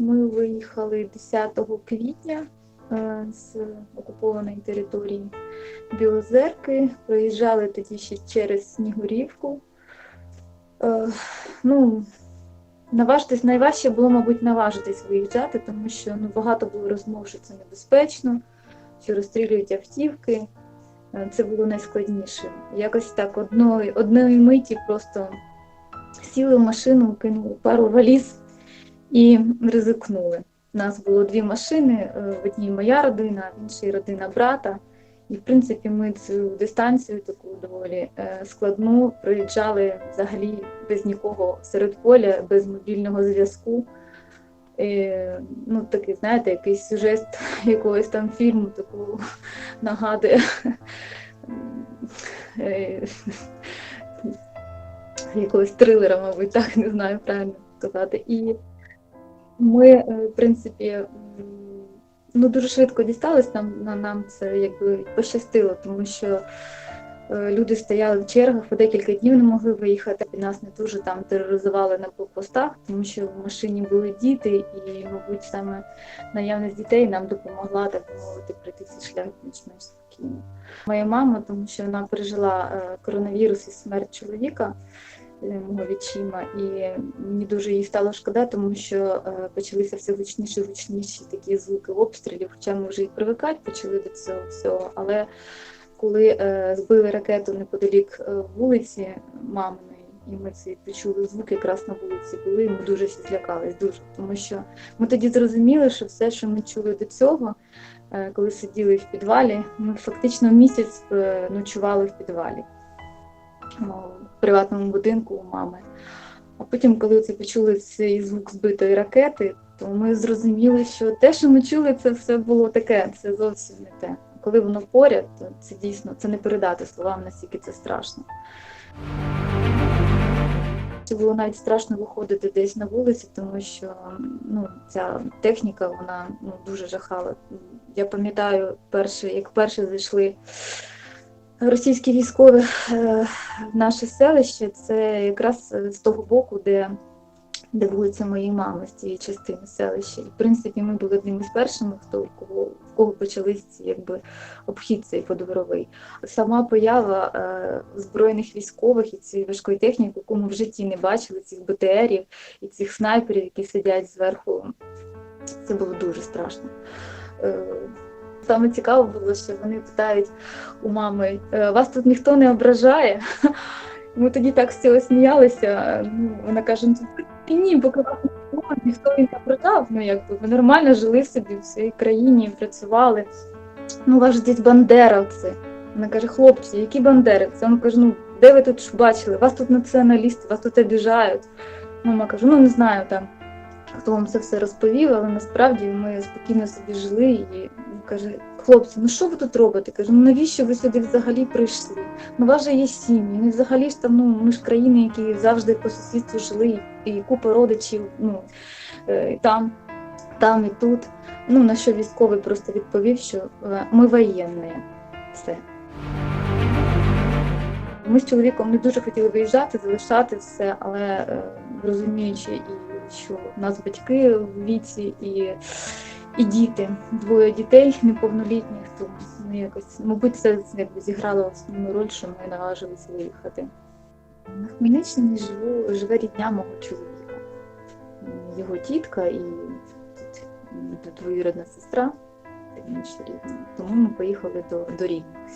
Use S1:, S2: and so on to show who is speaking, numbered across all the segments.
S1: Ми виїхали 10 квітня е, з окупованої території Білозерки. Проїжджали тоді ще через Снігурівку. Е, Ну, наважитись найважче було, мабуть, наважитись виїжджати, тому що ну, багато було розмов, що це небезпечно, що розстрілюють автівки. Е, Це було найскладніше. Якось так одної, одної миті просто сіли в машину, кинули пару валіз і ризикнули. У нас було дві машини, е, в одній моя родина, в іншій родина брата. І, в принципі, ми цю дистанцію таку доволі е, складну проїжджали взагалі без нікого серед поля, без мобільного зв'язку. Е, ну, такий, знаєте, якийсь сюжет якогось там фільму такого нагадує. Якогось трилера, мабуть, так не знаю правильно сказати. І ми, е, в принципі, ну, дуже швидко дістались на нам це якби пощастило, тому що е, люди стояли в чергах, по декілька днів не могли виїхати. І нас не дуже там тероризували на блокпостах, тому що в машині були діти, і, мабуть, саме наявність дітей нам допомогла так мовити пройти цей шлях більш-менш спокійно. Моя мама, тому що вона пережила е, коронавірус і смерть чоловіка мого відчима, і мені дуже їй стало шкода, тому що е, почалися все гучніші гучніші такі звуки обстрілів, хоча ми вже і привикати почали до цього всього. Але коли е, збили ракету неподалік е, вулиці маминої, і ми ці почули звуки якраз на вулиці були, ми дуже всі злякались, дуже. Тому що ми тоді зрозуміли, що все, що ми чули до цього, коли сиділи в підвалі, ми фактично місяць ночували в підвалі в приватному будинку у мами. А потім, коли це почули цей звук збитої ракети, то ми зрозуміли, що те, що ми чули, це все було таке, це зовсім не те. Коли воно поряд, то це дійсно це не передати словам, наскільки це страшно. Це було навіть страшно виходити десь на вулиці, тому що ну, ця техніка вона ну, дуже жахала. Я пам'ятаю, перше, як перше зайшли російські військові е, в наше селище, це якраз з того боку, де, де вулиця моєї мами, з цієї частини селища. І, в принципі, ми були одним із першими, хто в кого, в кого почались якби обхід цей подворовий. Сама поява е, збройних військових і цієї важкої техніки, яку ми в житті не бачили, цих БТРів і цих снайперів, які сидять зверху, це було дуже страшно. Е, Саме цікаво було, що вони питають у мами, «Е, вас тут ніхто не ображає. Ми тоді так з цього сміялися. Ну, вона каже, ну ні, вас ніхто, не ображав. Ну якби ви нормально жили собі в своїй країні, працювали. Ну, ваш десь бандеровці. Вона каже, хлопці, які бандеровці? Вона каже, ну де ви тут бачили? Вас тут націоналісти, вас тут обіжають. Мама каже, ну не знаю там, хто вам це все розповів, але насправді ми спокійно собі жили і каже, хлопці, ну що ви тут робите? Каже, ну навіщо ви сюди взагалі прийшли? Ну у вас же є сім'ї. Ну взагалі ж там ну ми ж країни, які завжди по сусідству жили, і купа родичів, ну е, там, там і тут. Ну на що військовий просто відповів, що е, ми воєнні. Все. Ми з чоловіком не дуже хотіли виїжджати, залишати все, але е, розуміючи, що в нас батьки в віці і і діти, двоє дітей неповнолітніх, то ну, якось, мабуть, це якби зіграло основну роль, що ми наважилися виїхати. На Хмельниччині живу, живе рідня мого чоловіка, його тітка і тут двоюрідна сестра, інші рідні. Тому ми поїхали до, до рідних.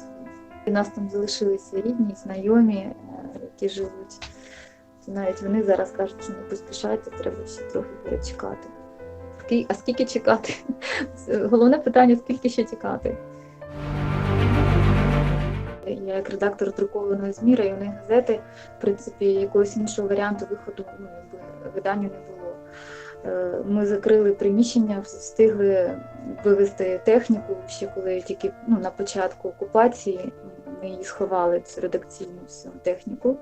S1: У нас там залишилися рідні, знайомі, е, які живуть. Навіть вони зараз кажуть, що не поспішайте, треба ще трохи перечекати. Ски- А скільки чекати? Головне питання, скільки ще чекати. Я як редактор друкованої ЗМІ районної газети, в принципі, якогось іншого варіанту виходу ну, якби, виданню не було. Е, Ми закрили приміщення, встигли вивезти техніку ще коли тільки ну, на початку окупації ми її сховали цю редакційну всю техніку.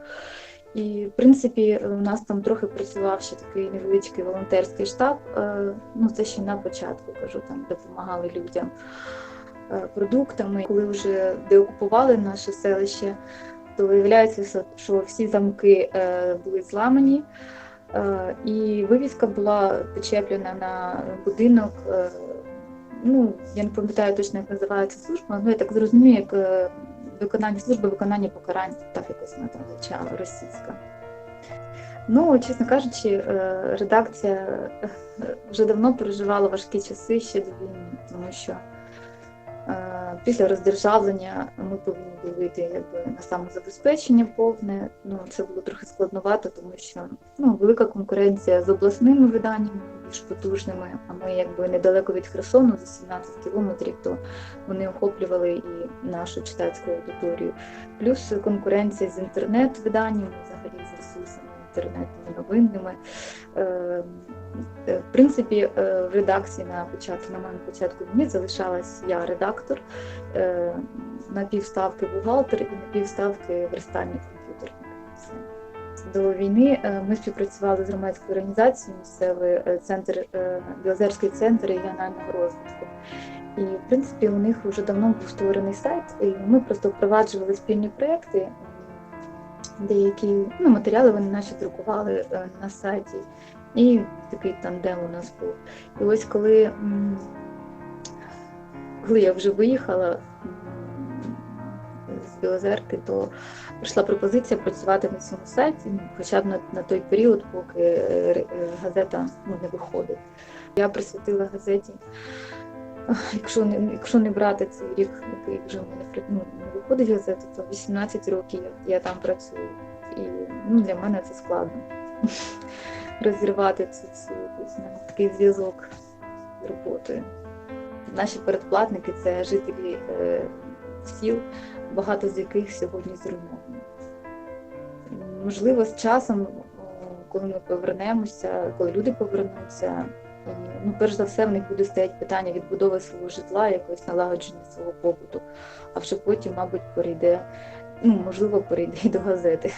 S1: І, в принципі, у нас там трохи працював ще такий невеличкий волонтерський штаб. е, Ну, це ще на початку кажу, там допомагали людям е, продуктами. Коли вже деокупували наше селище, то виявляється, що всі замки е, були зламані. Е, І вивіска була почеплена на будинок. е, Ну, я не пам'ятаю точно, як називається служба, ну я так зрозумію, як е, виконання служби, виконання покарань, так якось вона там звучала російська. Ну, чесно кажучи, е, редакція е, вже давно переживала важкі часи ще до війни, тому що е, після роздержавлення ми повинні були вийти якби, на самозабезпечення повне. Ну, це було трохи складновато, тому що ну, велика конкуренція з обласними виданнями, більш потужними, а ми якби недалеко від Херсону за 17 кілометрів, то вони охоплювали і нашу читацьку аудиторію. Плюс конкуренція з інтернет-виданнями, взагалі з ресурсами інтернетними новинними. Е, е, В принципі, е, в редакції на початку, на моєму початку війни залишалась я редактор, на півставки бухгалтер і на півставки верстальник. До війни е, ми співпрацювали з громадською організацією місцевий е, центр е, Білозерський центр регіонального розвитку. І в принципі у них вже давно був створений сайт, і ми просто впроваджували спільні проекти. Деякі ну, матеріали вони наші друкували на сайті, і такий тандем у нас був. І ось коли, коли я вже виїхала з Білозерки, то прийшла пропозиція працювати на цьому сайті, ну, хоча б на, на той період, поки е, е, газета ну, не виходить. Я присвятила газеті. Якщо не, якщо не брати цей рік, який вже мене ну, не виходить газета, то 18 років я, я там працюю. І ну, для мене це складно розірвати цю, цю якусь, навіть такий зв'язок з роботою. Наші передплатники це жителі е, сіл, багато з яких сьогодні зруйновані. Можливо, з часом, коли ми повернемося, коли люди повернуться, ну, перш за все, в них буде стоять питання відбудови свого житла, якогось налагодження свого побуту, а вже потім, мабуть, перейде, ну, можливо, перейде і до газети.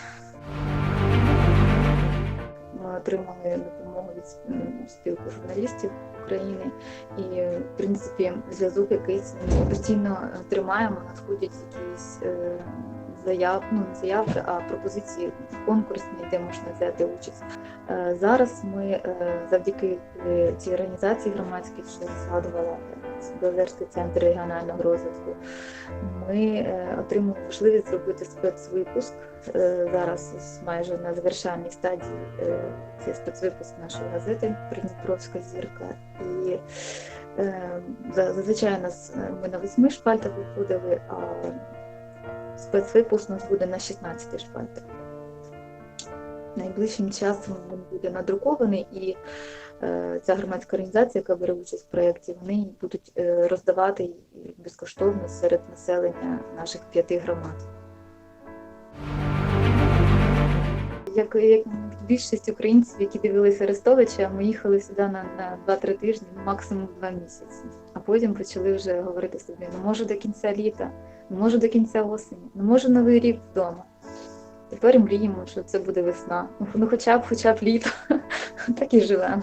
S1: Ми отримали допомогу від спілку спілки журналістів України, і в принципі зв'язок якийсь ми постійно е, тримаємо, надходять якісь е, заяв, ну не заявки, а пропозиції конкурсні, де можна взяти участь. Е, Зараз ми е, завдяки е, цій організації громадській, що згадувала Білозерський центр регіонального розвитку, ми е, отримали можливість зробити спецвипуск е, зараз майже на завершальній стадії. е, Це спецвипуск нашої газети Придніпровська зірка. І зазвичай нас ми на восьми шпальтах виходили, а спецвипуск у нас буде на 16 шпальтах. Найближчим часом він буде надрукований, і ця громадська організація, яка бере участь в проєкті, вони будуть е, роздавати безкоштовно серед населення наших п'яти громад. Як, як більшість українців, які дивилися Арестовича, ми їхали сюди на, на 2-3 тижні, ну, максимум 2 місяці. А потім почали вже говорити собі: ну може до кінця літа, ну може до кінця осені, ну може новий рік вдома. Тепер мріємо, що це буде весна. Ну хоча б, хоча б літо. Так і живемо.